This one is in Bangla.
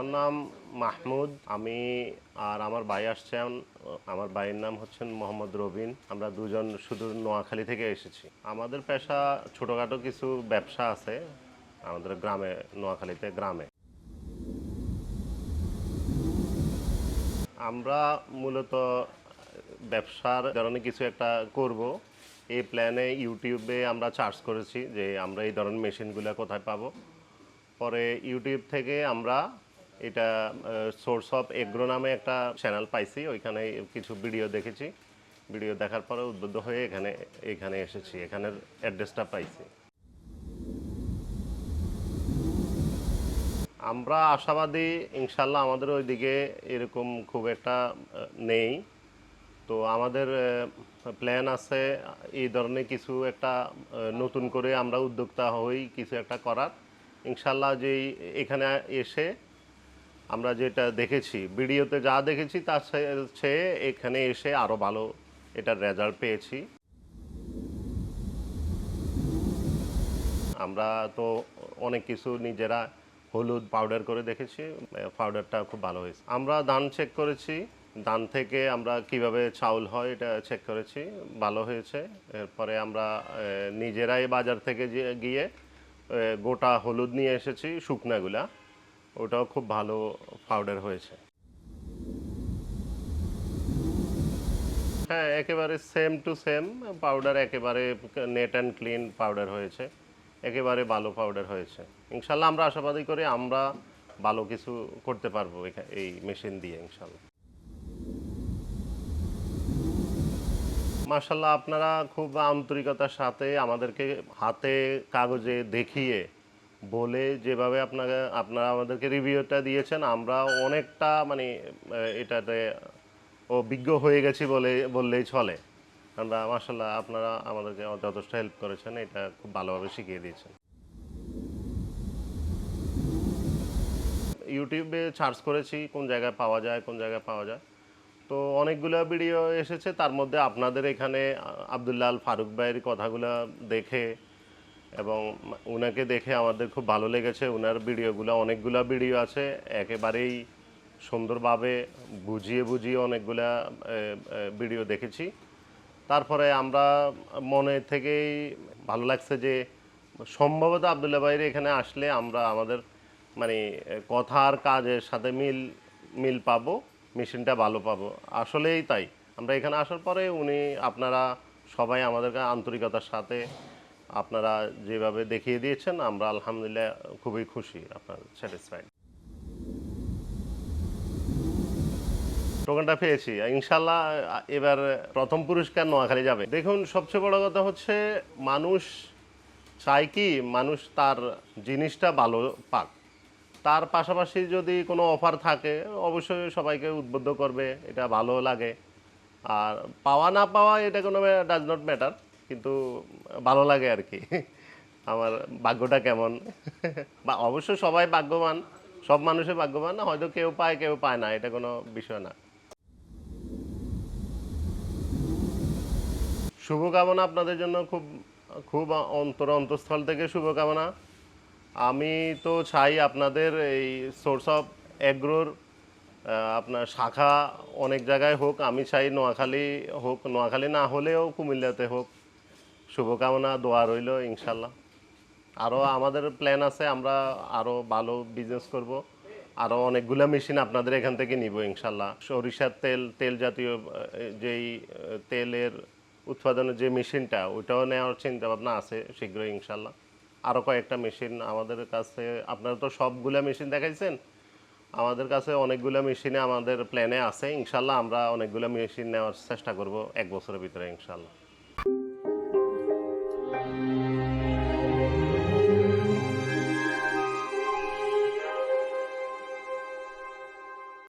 আমার নাম মাহমুদ, আমি আর আমার ভাই আসছেন আমার ভাইয়ের নাম হচ্ছেন মোহাম্মদ রবিন। আমরা দুজন শুধু নোয়াখালী থেকে এসেছি। আমাদের পেশা ছোটোখাটো কিছু ব্যবসা আছে আমাদের গ্রামে, নোয়াখালীতে গ্রামে। আমরা মূলত ব্যবসার ধরনের কিছু একটা করব। এই প্ল্যানে ইউটিউবে আমরা চার্জ করেছি যে আমরা এই ধরনের মেশিনগুলো কোথায় পাবো। পরে ইউটিউব থেকে আমরা এটা সোর্স অফ এগ্রো নামে একটা চ্যানেল পাইছি, ওইখানে কিছু ভিডিও দেখেছি। ভিডিও দেখার পরে উদ্বুদ্ধ হয়ে এখানে এখানে এসেছি, এখানের অ্যাড্রেসটা পাইছি। আমরা আশাবাদী ইনশাল্লাহ আমাদের ওইদিকে এরকম খুব একটা নেই। তো আমাদের প্ল্যান আছে, এই ধরনের কিছু একটা নতুন করে আমরা উদ্যোক্তা হই, কিছু একটা করার। ইনশাল্লাহ যেই এখানে এসে আমরা যেটা দেখেছি, ভিডিওতে যা দেখেছি তার চেয়ে এখানে এসে আরও ভালো এটার রেজাল্ট পেয়েছি। আমরা তো অনেক কিছু নিজেরা হলুদ পাউডার করে দেখেছি পাউডারটা খুব ভালো হয়েছে। আমরা ধান চেক করেছি, ধান থেকে আমরা কীভাবে চাউল হয় এটা চেক করেছি, ভালো হয়েছে। এরপরে আমরা নিজেরাই বাজার থেকে গিয়ে গোটা হলুদ নিয়ে এসেছি, শুকনাগুলা। ওটাও খুব ভালো পাউডার হয়েছে। হ্যাঁ একেবারে সেম টু সেম পাউডার একেবারে নেট অ্যান্ড ক্লিন পাউডার হয়েছে, একেবারে ভালো পাউডার হয়েছে। ইনশাল্লাহ আমরা আশাবাদী করে আমরা ভালো কিছু করতে পারব এই মেশিন দিয়ে ইনশাল্লাহ। মার্শাল্লাহ আপনারা খুব আন্তরিকতার সাথে আমাদেরকে হাতে কাগজে দেখিয়ে বলে যেভাবে আপনাকে, আপনারা আমাদেরকে রিভিউটা দিয়েছেন, আমরা অনেকটা মানে এটাতে অভিজ্ঞ হয়ে গেছি বলে, বললেই চলে। আমরা মার্শাল্লাহ আপনারা আমাদেরকে যথেষ্ট হেল্প করেছেন, এটা খুব ভালোভাবে শিখিয়ে দিয়েছেন। ইউটিউবে সার্চ করেছি, কোন জায়গায় পাওয়া যায়, কোন জায়গায় পাওয়া যায়। তো অনেকগুলো ভিডিও এসেছে, তার মধ্যে আপনাদের এখানে আবদুল্লাহ আল ফারুক ভাইয়ের কথাগুলো দেখে এবং ওনাকে দেখে আমাদের খুব ভালো লেগেছে। ওনার ভিডিওগুলো, অনেকগুলো ভিডিও আছে। একেবারেই সুন্দরভাবে বুঝিয়ে বুঝিয়ে অনেকগুলা ভিডিও দেখেছি। তারপরে আমরা মনে থেকেই ভালো লাগছে যে সম্ভবত আবদুল্লাহ ভাইয়ের এখানে আসলে আমরা আমাদের মানে কথা আর কাজের সাথে মিল মিল পাবো, মেশিনটা ভালো পাবো। আসলেই তাই। আমরা এখানে আসার পরে উনি আপনারা সবাই আমাদেরকে আন্তরিকতার সাথে আপনারা যেভাবে দেখিয়ে দিয়েছেন, আমরা আলহামদুলিল্লাহ খুবই খুশি, আপনার স্যাটিসফাইড টোকেনটা পেয়েছি। ইনশাল্লাহ, এবার প্রথম পুরস্কার নোয়াখালী যাবে। দেখুন, সবচেয়ে বড় কথা হচ্ছে, মানুষ চায় কি, মানুষ তার জিনিসটা ভালো পাক। তার পাশাপাশি যদি কোনো অফার থাকে, অবশ্যই সবাইকে উদ্বুদ্ধ করবে, এটা ভালো লাগে। আর পাওয়া না পাওয়া, এটা কোনো ডাজ নট ম্যাটার কিন্তু ভালো লাগে আর কি আমার ভাগ্যটা কেমন? বা অবশ্য সবাই ভাগ্যবান, সব মানুষের ভাগ্যবান না হয়তো কেউ পায় কেউ পায় না, এটা কোনো বিষয় না। শুভকামনা আপনাদের জন্য খুব খুব অন্তর, অন্তঃস্থল থেকে শুভকামনা। আমি তো চাই আপনাদের এই সোর্স অফ এগ্রোর আপনার শাখা অনেক জায়গায় হোক, আমি চাই নোয়াখালী হোক, নোয়াখালী না হলেও কুমিল্লাতে হোক। শুভকামনা, দোয়া রইল ইনশাল্লাহ আরও আমাদের প্ল্যান আছে, আমরা আরও ভালো বিজনেস করব। আরও অনেকগুলো মেশিন আপনাদের এখান থেকে নিব ইনশাল্লাহ সরিষার তেল তেল জাতীয়, যেই, তেলের উৎপাদনের যে মেশিনটা ওইটাও নেওয়ার চিন্তা ভাবনা আছে শীঘ্রই ইনশাল্লাহ আরও কয়েকটা মেশিন আমাদের কাছে, আপনারা তো সবগুলা মেশিন দেখাইছেন। আমাদের কাছে অনেকগুলো মেশিনে আমাদের প্ল্যানে আছে ইনশাল্লাহ আমরা অনেকগুলো মেশিন নেওয়ার চেষ্টা করব এক বছরের ভিতরে ইনশাল্লাহ